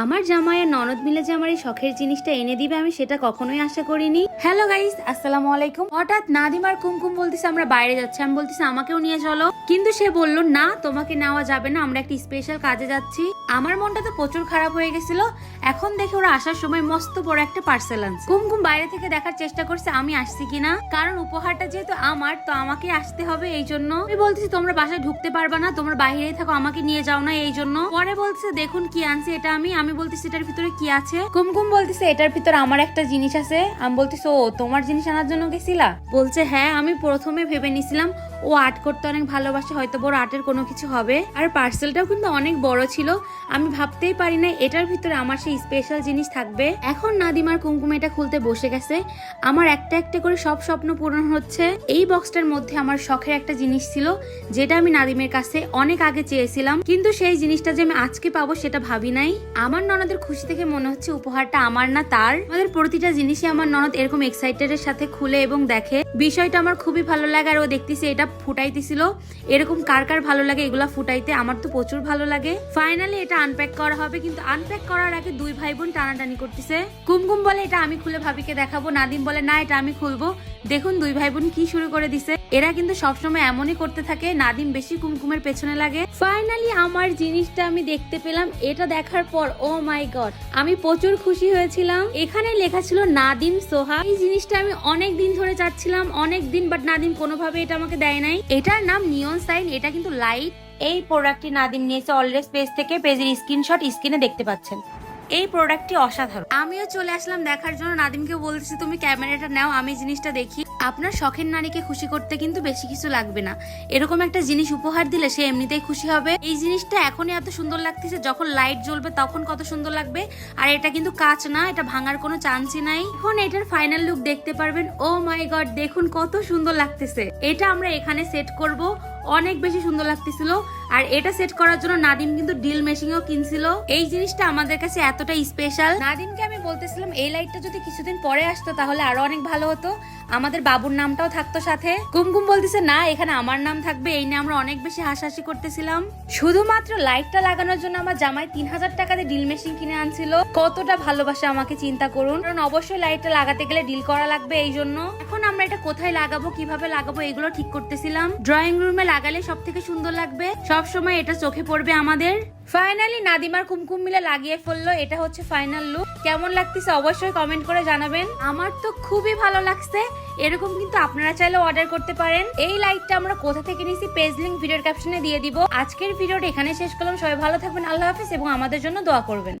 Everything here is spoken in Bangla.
আমার জামাইয়ের ননদ মিলে যে আমার এই শখের জিনিসটা এনে দিবে, আমি সেটা কখনোই আশা করিনি। হ্যালো গাইস আসসালামু আলাইকুম। হঠাৎ নাদিম আর কুমকুম বলতেছে, আমরা বাইরে যাচ্ছি। আমি বলতেছি, আমাকেও নিয়ে চলো। কিন্তু সে বলল, না, তোমাকে নেওয়া যাবে না, আমরা একটা স্পেশাল কাজে যাচ্ছি। আমার মনটা তো প্রচুর খারাপ হয়ে গেছিল। এখন দেখে ওরা আসার সময় মস্ত বড় একটা পার্সেল আনছে। কুমকুম বাইরে থেকে দেখার চেষ্টা করছে, আমি আসছি কিনা? কারণ উপহারটা যেহেতু আমার, তো আমাকে আসতে হবে এই জন্য। আমি বলতেছি, তোমরা বাসায় ঢুকতে পারবা না, তোমরা বাইরেই থাকো, আমাকে নিয়ে যাও না এই জন্য। পরে বলছে দেখুন কি আনছে, এটা আমি। আমি বলতেছি, এটার ভিতরে কি আছে? কুমকুম বলতেছে, এটার ভিতরে আমার একটা জিনিস আছে। আমি বলতেছি, ও, তোমার জিনিস আনার জন্য গেছিলা? বলছে হ্যাঁ আমি প্রথমে ভেবে নিছিলাম, ও আর্ট করতে অনেক ভালোবাসে, হয়তো বড় আর্টের কোনো কিছু হবে। আর পার্সেলটাও কিন্তু অনেক বড় ছিল। আমি ভাবতেই পারি না এটার ভিতরে আমার সেই স্পেশাল জিনিস থাকবে। এখন নাদিমার কুমকুম এটা খুলতে বসে গেছে। আমার একটা একটা করে সব স্বপ্ন পূরণ হচ্ছে। এই বক্সটার মধ্যে আমার শখের একটা জিনিস ছিল, যেটা আমি নাদিমের কাছে অনেক আগে চেয়েছিলাম, কিন্তু সেই জিনিসটা যে আমি আজকে পাবো সেটা ভাবি নাই। আমার ননদের খুশি থেকে মনে হচ্ছে উপহারটা আমার না তার। আমাদের প্রতিটা জিনিসই আমার ননদ এরকম এক্সাইটেডের সাথে খুলে এবং দেখে। বিষয়টা আমার খুবই ভালো লাগে আর ও দেখতেছি এটা ফুটাইতেছিল। এরকম কার কার ভালো লাগে এগুলা ফুটাইতে আমার তো প্রচুর ভালো লাগে। ফাইনালি এটা আনপ্যাক করা হবে, কিন্তু আনপ্যাক করার আগে দুই ভাই বোন টানাটানি করতেছে। কুমকুম বলে, এটা আমি খুলে ভাবিকে দেখাবো। নাদিম বলে, না, এটা আমি খুলবো। দেখুন দুই ভাই বোন কি শুরু করে দিছে। এরা কিন্তু সবসময় এমনই করতে থাকে, নাদিম বেশি কুমকুমের পেছনে লাগে। ফাইনালি আমার জিনিসটা আমি দেখতে পেলাম, এটা দেখার পর ও মাই গড, আমি প্রচুর খুশি হয়েছিলাম। এখানে লেখা ছিল নাদিম সোহা। এই জিনিসটা আমি অনেক দিন ধরে চাচ্ছিলাম, অনেক দিন বাট নাদিম কোনোভাবে এটা আমাকে দেয় নাই। এটার নাম নিয়ন সাইন এটা কিন্তু লাইট এই প্রোডাক্টটি নাদিম নিয়েছে অলরেডি পেজ থেকে পেজের স্ক্রিনশট স্ক্রিনে দেখতে পাচ্ছেন। এই প্রোডাক্টটি অসাধারণ। আমিও চলে আসলাম দেখার জন্য। নাদিমকে বলতেছি, তুমি ক্যামেরাটা নাও, আমি জিনিসটা দেখি। আপনার শখের নারীকে খুশি করতে কিন্তু বেশি কিছু লাগবে না। এরকম একটা জিনিস উপহার দিলে সে এমনিতেই খুশি হবে। এই জিনিসটা এখনই এত সুন্দর লাগতেছে, যখন লাইট জ্বলবে তখন কত সুন্দর লাগবে। আর এটা কিন্তু কাঁচ না, এটা ভাঙার কোনো চান্সই নাই। এখন এটার ফাইনাল লুক দেখতে পারবেন। ও মাই গড দেখুন কত সুন্দর লাগতেছে। এটা আমরা এখানে সেট করব। অনেক বেশি সুন্দর লাগতেছিল। আর এটা সেট করার জন্য নাদিম কিন্তু ডিল মেশিনও কিনছিল। এই জিনিসটা আমাদের কাছে এতটা স্পেশাল নাদিমকে আমি বলতেছিলাম, এই লাইটটা যদি কিছুদিন পরে আসতো তাহলে আরও অনেক ভালো হতো। আমাদের বাবুর নামটাও থাকতো সাথে। কুমকুম বলতেছে, না, এখানে আমার নাম থাকবে। এই নিয়ে আমরা অনেক বেশি হাসাহাসি করতেছিলাম। শুধুমাত্র লাইটটা লাগানোর জন্য আমার জামাই তিন হাজার টাকা দিয়ে ডিল মেশিন কিনে আনছিল। কতটা ভালোবাসে আমাকে, চিন্তা করুন। কারণ অবশ্যই লাইটটা লাগাতে গেলে ডিল করা লাগবে এই জন্য। এখন আমরা এটা কোথায় লাগাবো, কীভাবে লাগাবো, এগুলো ঠিক করতেছিলাম। ড্রয়িং রুমে লাগালে সব থেকে সুন্দর লাগবে। সব সময় এটা চোখে পড়বে আমাদের। ফাইনালি নাদিমার কুমকুম মিলে লাগিয়ে ফেলল। এটা হচ্ছে ফাইনাল লুক কেমন লাগতেছে অবশ্যই কমেন্ট করে জানাবেন। আমার তো খুবই ভালো লাগছে। এরকম কিন্তু আপনারা চাইলে অর্ডার করতে পারেন। এই লাইটটা আমরা কোথা থেকে নিয়েছি পেজ লিঙ্ক ভিডিওর ক্যাপশনে দিয়ে দিব। আজকের ভিডিওটা এখানে শেষ করলাম। সবাই ভালো থাকবেন। আল্লাহ হাফিজ এবং আমাদের জন্য দোয়া করবেন।